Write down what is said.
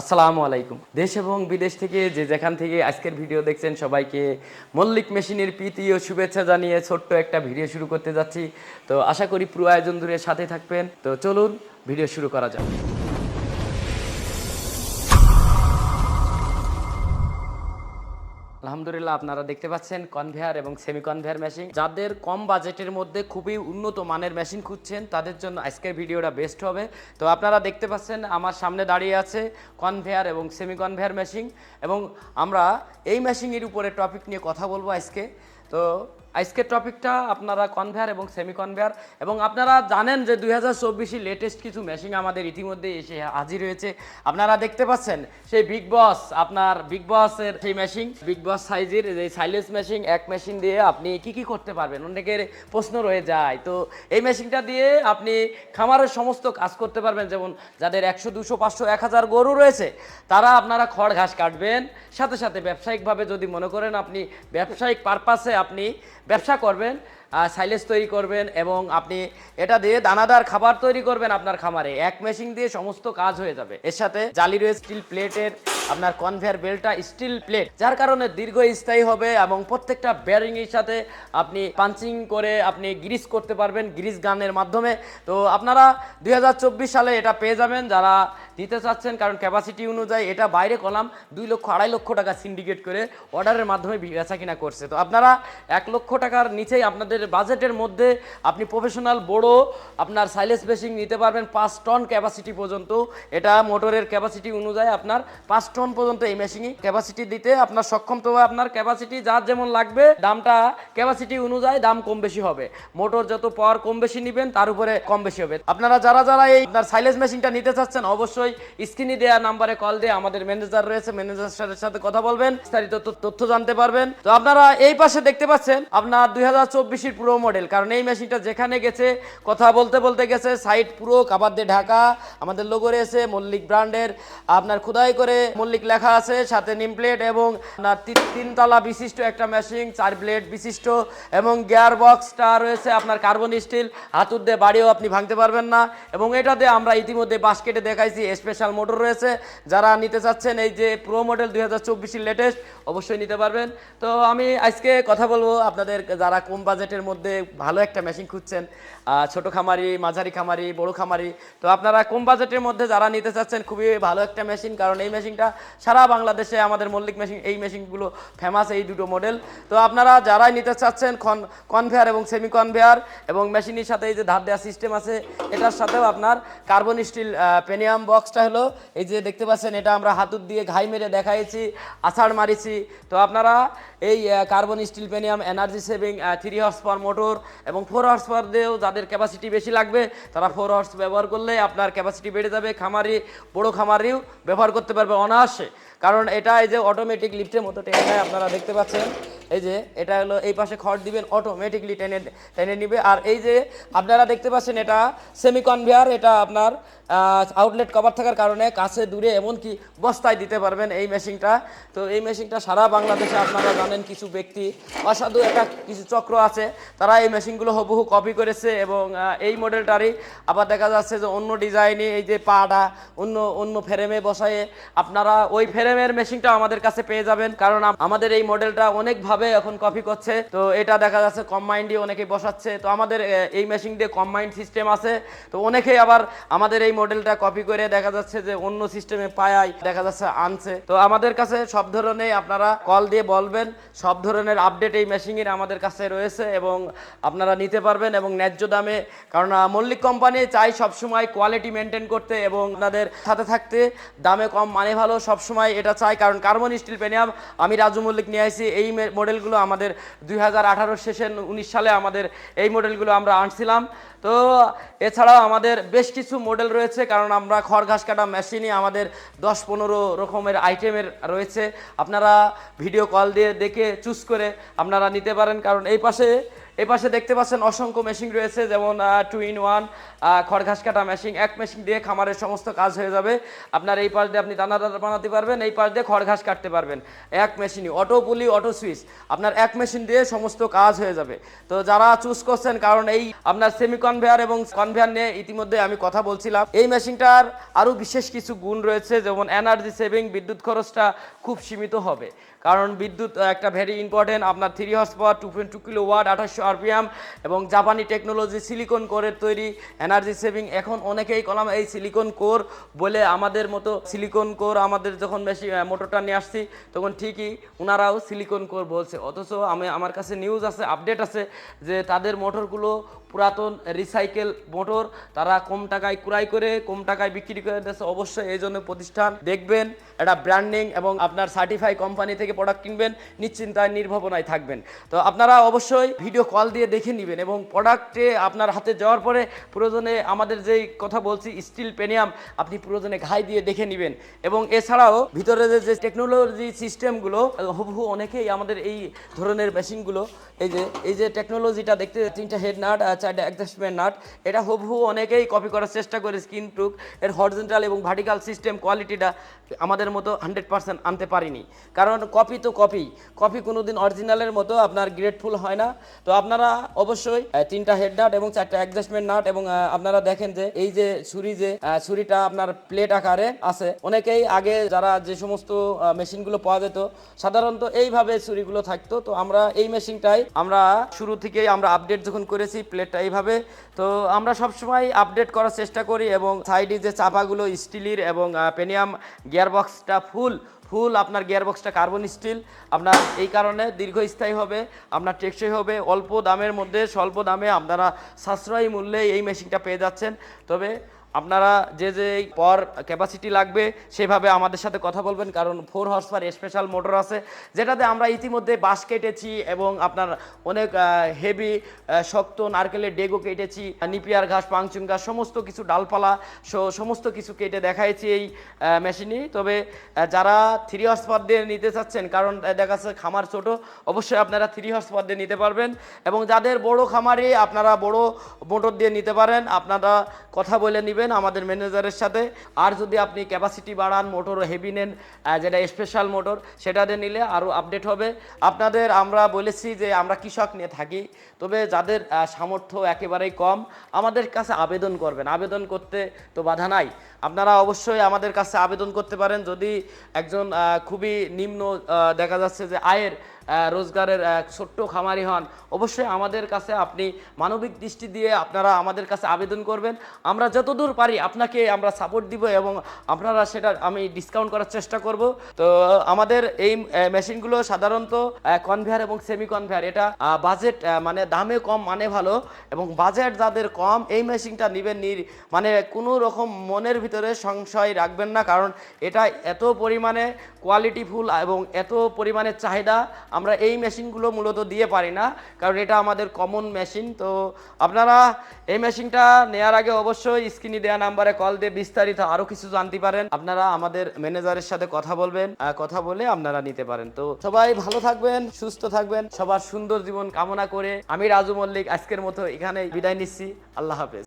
আসসালামু আলাইকুম। দেশ এবং বিদেশ থেকে যে যেখান থেকে আজকের ভিডিও দেখছেন সবাইকে মল্লিক মেশিনের প্রীতি ও শুভেচ্ছা জানিয়ে ছোট্ট একটা ভিডিও শুরু করতে যাচ্ছি। তো আশা করি পুরো আয়োজন ধরে সাথে থাকবেন। তো চলুন, ভিডিও শুরু করা যাক। আলহামদুলিল্লাহ আপনারা দেখতে পাচ্ছেন কনভেয়ার এবং সেমি কনভেয়ার মেশিন যাদের কম বাজেটের মধ্যে খুবই উন্নত মানের মেশিন খুঁজছেন, তাদের জন্য আজকের ভিডিওটা বেস্ট হবে। তো আপনারা দেখতে পাচ্ছেন আমার সামনে দাঁড়িয়ে আছে কনভেয়ার এবং সেমি কনভেয়ার মেশিন এবং আমরা এই মেশিনের উপরে টপিক নিয়ে কথা বলব আজকে। তো আজকের টপিকটা আপনারা কনভেয়ার এবং সেমি কনভেয়ার এবং আপনারা জানেন যে দুই হাজার চব্বিশে লেটেস্ট কিছু মেশিন আমাদের ইতিমধ্যে এসে হাজির হয়েছে। আপনারা দেখতে পাচ্ছেন, সেই বিগ বস আপনার বিগ বসের সেই মেশিন বিগ বস সাইজের যে সাইলেন্স মেশিন এক মেশিন দিয়ে আপনি কি কি করতে পারবেন? অনেকের প্রশ্ন রয়ে যায়। তো এই মেশিনটা দিয়ে আপনি খামারের সমস্ত কাজ করতে পারবেন। যেমন যাদের একশো, দুশো, পাঁচশো, এক হাজার গরু রয়েছে, তারা আপনারা খড়, ঘাস কাটবেন। সাথে সাথে ব্যবসায়িকভাবে যদি মনে করেন আপনি ব্যবসায়িক পারপাসে আপনি ব্যবসা করবেন। সাইলেজ তৈরি করবেন এবং আপনি এটা দিয়ে দানাদার খাবার তৈরি করবেন আপনার খামারে। এক মেশিন দিয়ে সমস্ত কাজ হয়ে যাবে। এর সাথে জালি রয়ে স্টিল প্লেটের আপনার কনভেয়ার বেল্টটা স্টিল প্লেট যার কারণে দীর্ঘস্থায়ী হবে এবং প্রত্যেকটা বেয়ারিং এর সাথে আপনি পাঞ্চিং করে আপনি গ্রিস করতে পারবেন গ্রিস গানের মাধ্যমে। তো আপনারা দুই হাজার চব্বিশ সালে এটা পেয়ে যাবেন। যারা নিতে চাচ্ছেন, কারণ ক্যাপাসিটি অনুযায়ী এটা বাইরে কলাম, দুই লক্ষ, আড়াই লক্ষ টাকা সিন্ডিকেট করে অর্ডারের মাধ্যমে বেচা কিনা করছে। তো আপনারা এক লক্ষ টাকার নিচেই আপনাদের বাজেটের মধ্যে আপনি প্রফেশনাল বড়, আপনার সাইলেস বেসিং নিতে পারবেন পাঁচ টন ক্যাপাসিটি পর্যন্ত। এটা মোটরের ক্যাপাসিটি অনুযায়ী আপনার পাঁচ টন পর্যন্ত এই মেশিনই ক্যাপাসিটি দিতে আপনার সক্ষম। তো আপনার ক্যাপাসিটি যার যেমন লাগবে, দামটা ক্যাপাসিটি অনুযায়ী দাম কম বেশি হবে। মোটর যত পাওয়ার কম বেশি নেবেন, তার উপরে কম বেশি হবে। আপনারা যারা যারা এই আপনার সাইলেস মেশিনটা নিতে চাচ্ছেন, অবশ্যই স্ক্রিনে দেওয়া নাম্বারে কল দিয়ে আমাদের ম্যানেজার রয়েছে ম্যানেজারের সাথে কথা বলবেন, বিস্তারিত তথ্য জানতে পারবেন। তো আপনারা এই পাশে দেখতে পাচ্ছেন, আপনার দুই হাজার চব্বিশ চব্বিশের পুরো মডেল কারণ এই মেশিনটা যেখানে গেছে, কথা বলতে বলতে গেছে সাইড পুরো কাবার দিয়ে ঢাকা, আমাদের লোগো রয়েছে মল্লিক ব্র্যান্ডের আপনার খুদাই করে মল্লিক লেখা আছে, সাথে নিম প্লেট এবং আপনার তিন- তিনতলা বিশিষ্ট একটা মেশিন চার প্লেট বিশিষ্ট, এবং গিয়ার বক্সটা রয়েছে আপনার কার্বন স্টিল হাতুর দিয়ে বাড়িও আপনি ভাঙতে পারবেন না, এবং এটাতে আমরা ইতিমধ্যে বাস্কেটে দেখাইছি স্পেশাল মোটর রয়েছে, যারা নিতে চাচ্ছেন এই যে প্রো মডেল দুই হাজার লেটেস্ট অবশ্যই নিতে পারবেন। তো আমি আজকে কথা বলব আপনাদের, যারা কম বাজেটের মধ্যে ভালো একটা মেশিন খুঁজছেন ছোট খামারি, মাঝারি খামারি, বড় খামারি। তো আপনারা কম বাজেটের মধ্যে যারা নিতে চাচ্ছেন, খুবই ভালো একটা মেশিন কারণ এই মেশিনটা সারা বাংলাদেশে আমাদের মল্লিক মেশিন এই মেশিনগুলো ফেমাস এই দুটো মডেল তো আপনারা যারাই নিতে চাচ্ছেন কন কনভেয়ার এবং সেমি কনভেয়ার এবং মেশিনের সাথে এই যে ধার দেওয়া সিস্টেম আছে, এটার সাথেও আপনার কার্বন স্টিল পেনিয়াম বক্সটা হলো, এই যে দেখতে পাচ্ছেন, এটা আমরা হাতুর দিয়ে ঘাই মেরে দেখাইছি আষাঢ় মারিছি। তো আপনারা এই carbon steel pinion energy saving three horse power motor এবং ফোর হর্স পাওয়ার দিয়েও যাদের ক্যাপাসিটি বেশি লাগবে, তারা ফোর হর্স ব্যবহার করলে আপনার ক্যাপাসিটি বেড়ে যাবে, খামারি, বড়ো খামারিও ব্যবহার করতে পারবে অনায়াসে। কারণ এটা এই যে অটোমেটিক লিফটের মতো টেনে আপনারা দেখতে পাচ্ছেন। এই যে, এটা হলো এই পাশে খড় দিবেন অটোমেটিকলি টেনে টেনে নিবে। আর এই যে, আপনারা দেখতে পাচ্ছেন এটা সেমি কনভেয়ার এটা আপনার আউটলেট কভার থাকার কারণে কাছে দূরে এমনকি বস্তায় দিতে পারবেন এই মেশিনটা। তো এই মেশিনটা সারা বাংলাদেশে আপনারা জানেন, কিছু ব্যক্তি, অসাধু একটা কিছু চক্র আছে, তারা এই মেশিনগুলো হুবহু কপি করেছে এবং এই মডেলটারই আবার দেখা যাচ্ছে যে অন্য ডিজাইনে এই যে পাটা অন্য অন্য ফ্রেমে বসায়ে আপনারা ওই ফ্রেমের মেশিনটা আমাদের কাছে পেয়ে যাবেন। কারণ আমাদের এই মডেলটা অনেকভাবে এখন কপি করছে। তো এটা দেখা যাচ্ছে কম্বাইন্ড দিয়ে অনেকে বসাচ্ছে। তো আমাদের এই মেশিন দিয়ে কম্বাইন্ড সিস্টেম আছে। তো অনেকেই আবার আমাদের এই মডেলটা কপি করে দেখা যাচ্ছে যে অন্য সিস্টেমে পায়াই দেখা যাচ্ছে আনছে। তো আমাদের কাছে সব ধরনের আপনারা কল দিয়ে বলবেন। সব ধরনের আপডেট এই মেশিনের আমাদের কাছে রয়েছে এবং আপনারা নিতে পারবেন এবং ন্যায্য দামে। কারণ মল্লিক কোম্পানি চাই সবসময় কোয়ালিটি মেনটেন করতে এবং আপনাদের সাথে থাকতে। দামে কম মানে ভালো সবসময় এটা চাই। কারণ কার্বন স্টিল পেনিয়াম আমি রাজু মল্লিক নিয়ে আসি এই মডেলগুলো আমাদের দুই হাজার আঠারো শেষে উনিশ সালে আমাদের এই মডেলগুলো আমরা আনছিলাম। তো এছাড়াও আমাদের বেশ কিছু মডেল রয়েছে, কারণ আমরা খড় ঘাস কাটা মেশিনই আমাদের দশ পনেরো রকমের আইটেমের রয়েছে। আপনারা ভিডিও কল দিয়ে দেখে চুজ করে আপনারা নিতে পারেন, কারণ এই পাশে এই পাশে দেখতে পাচ্ছেন অসংখ্য মেশিন রয়েছে, যেমন টু ইন ওয়ান খড় ঘাস কাটা মেশিন এক মেশিন দিয়ে খামারের সমস্ত কাজ হয়ে যাবে। আপনার এই পাশ দিয়ে আপনি দানাদার বানাতে পারবেন, এই পাশ দিয়ে খড় ঘাস কাটতে পারবেন। এক মেশিনই অটো পুলি অটো সুইচ আপনার এক মেশিন দিয়ে সমস্ত কাজ হয়ে যাবে। তো যারা চুজ করছেন, কারণ এই আপনার সেমি কনভেয়ার এবং কনভেয়ার নিয়ে ইতিমধ্যে আমি কথা বলছিলাম, এই মেশিনটার আরও বিশেষ কিছু গুণ রয়েছে, যেমন এনার্জি সেভিং বিদ্যুৎ খরচটা খুব সীমিত হবে। কারণ বিদ্যুৎ একটা ভেরি ইম্পর্টেন্ট আপনার three horse power two point two kilo watt আঠাশশো আরপিএম এবং জাপানি টেকনোলজি সিলিকন কোরের তৈরি এনার্জি সেভিং এখন অনেকেই কলাম এই সিলিকন কোর বলে আমাদের মতো সিলিকন কোর আমাদের যখন বেশি মোটরটা নিয়ে আসছি, তখন ঠিকই ওনারাও সিলিকন কোর বলছে। অথচ আমি, আমার কাছে নিউজ আছে আপডেট আছে যে তাদের মোটরগুলো পুরাতন রিসাইকেল মোটর তারা কম টাকায় ক্রয় করে, কম টাকায় বিক্রি করে দিচ্ছে অবশ্যই এই জন্য প্রতিষ্ঠান দেখবেন, একটা ব্র্যান্ডিং এবং আপনার সার্টিফাই কোম্পানি থেকে প্রোডাক্ট কিনবেন, নিশ্চিন্তায়, নির্ভাবনায় থাকবেন। তো আপনারা অবশ্যই ভিডিও কল দিয়ে দেখে নেবেন এবং প্রোডাক্টে আপনার হাতে যাওয়ার পরে প্রয়োজনে আমাদের যেই কথা বলছি স্টিল পেনিয়াম আপনি প্রয়োজনে ঘাই দিয়ে দেখে নেবেন। এবং এছাড়াও ভিতরে যে যে টেকনোলজি সিস্টেমগুলো হুবহু অনেকেই আমাদের এই ধরনের মেশিনগুলো এই যে এই যে টেকনোলজিটা দেখতে তিনটা হেড নাট আর অ্যাডজাস্টমেন্ট নাট এটা হুবহু অনেকেই কপি করার চেষ্টা করে স্ক্রিন টুক এর হরিজেন্টাল এবং ভার্টিক্যাল সিস্টেম কোয়ালিটিটা আমাদের মতো হান্ড্রেড পার্সেন্ট আনতে পারিনি। কারণ কপি তো কপি কপি কোনোদিন অরিজিনালের মতো আপনার গ্রেটফুল হয় না। তো আপনারা অবশ্যই তিনটা হেড নাট এবং চারটা অ্যাডজাস্টমেন্ট নাট এবং আপনারা দেখেন যে এই যে ছুরি যে ছুরিটা আপনার প্লেট আকারে আছে। অনেকেই আগে যারা যে সমস্ত মেশিনগুলো পাওয়া যেত, সাধারণত এইভাবে ছুরিগুলো থাকতো। তো আমরা এই মেশিনটাই আমরা শুরু থেকেই আমরা আপডেট যখন করেছি প্লেটটা এইভাবে। তো আমরা সবসময় আপডেট করার চেষ্টা করি এবং সাইডে যে চাপাগুলো স্টিলের এবং পেনিয়াম গিয়ারবক্সটা ফুল ফুল আপনার গিয়ারবক্সটা কার্বন স্টিল আপনার এই কারণে দীর্ঘস্থায়ী হবে, আপনার টেকসই হবে, অল্প দামের মধ্যে, স্বল্প দামে আপনারা সাশ্রয়ী মূল্যে এই মেশিনটা পেয়ে যাচ্ছেন। তবে আপনারা যে যে পর ক্যাপাসিটি লাগবে, সেভাবে আমাদের সাথে কথা বলবেন, কারণ four horse power special motor আছে, যেটাতে আমরা ইতিমধ্যে বাঁশ কেটেছি এবং আপনার অনেক হেভি শক্ত নারকেলের ডেগো কেটেছি, নিপিয়ার ঘাস, পাংচুং ঘাস, সমস্ত কিছু ডালপালা সমস্ত কিছু কেটে দেখাইছি এই মেশিনই তবে যারা থ্রি হর্স পার দিয়ে নিতে চাচ্ছেন, কারণ দেখা যাচ্ছে খামার ছোট, অবশ্যই আপনারা থ্রি হর্স পার দিয়ে নিতে পারবেন এবং যাদের বড় খামারে আপনারা বড় মোটর দিয়ে নিতে পারেন। আপনারা কথা বলে নেবেন আমাদের ম্যানেজারের সাথে। আর যদি আপনি ক্যাপাসিটি বাড়ান মোটর হেভি নেন যেটা স্পেশাল মোটর সেটাতে নিলে আরও আপডেট হবে। আপনাদের আমরা বলেছি যে আমরা কৃষক নিয়ে থাকি। তবে যাদের সামর্থ্য একেবারেই কম, আমাদের কাছে আবেদন করবেন। আবেদন করতে তো বাধা নাই। আপনারা অবশ্যই আমাদের কাছে আবেদন করতে পারেন। যদি একজন খুবই নিম্ন দেখা যাচ্ছে যে আয়ের রোজগারের ছোট্ট খামারি হন, অবশ্যই আমাদের কাছে আপনি মানবিক দৃষ্টি দিয়ে আপনারা আমাদের কাছে আবেদন করবেন। আমরা যতদূর পারি আপনাকে আমরা সাপোর্ট দিব এবং আপনারা সেটা আমি ডিসকাউন্ট করার চেষ্টা করব। তো, আমাদের এই মেশিনগুলো সাধারণত কনভেয়ার এবং সেমি কনভেয়ার এটা বাজেট মানে দামে কম মানে ভালো এবং বাজেট যাদের কম, এই মেশিনটা নেবেন মানে কোনো রকম মনের ভিতরে সংশয় রাখবেন না, কারণ এটা এত পরিমাণে কোয়ালিটিফুল এবং এত পরিমাণে চাহিদা আমরা এই মেশিনগুলো মূলত দিয়ে পারি না, কারণ এটা আমাদের কমন মেশিন তো আপনারা এই মেশিনটা নেওয়ার আগে অবশ্যই স্ক্রিনে দেওয়া নাম্বারে কল দিয়ে বিস্তারিত আরও কিছু জানতে পারেন। আপনারা আমাদের ম্যানেজারের সাথে কথা বলবেন কথা বলে আপনারা নিতে পারেন। তো সবাই ভালো থাকবেন, সুস্থ থাকবেন, সবার সুন্দর জীবন কামনা করে আমি রাজু মল্লিক আজকের মতো এখানে বিদায় নিচ্ছি। আল্লাহ হাফেজ।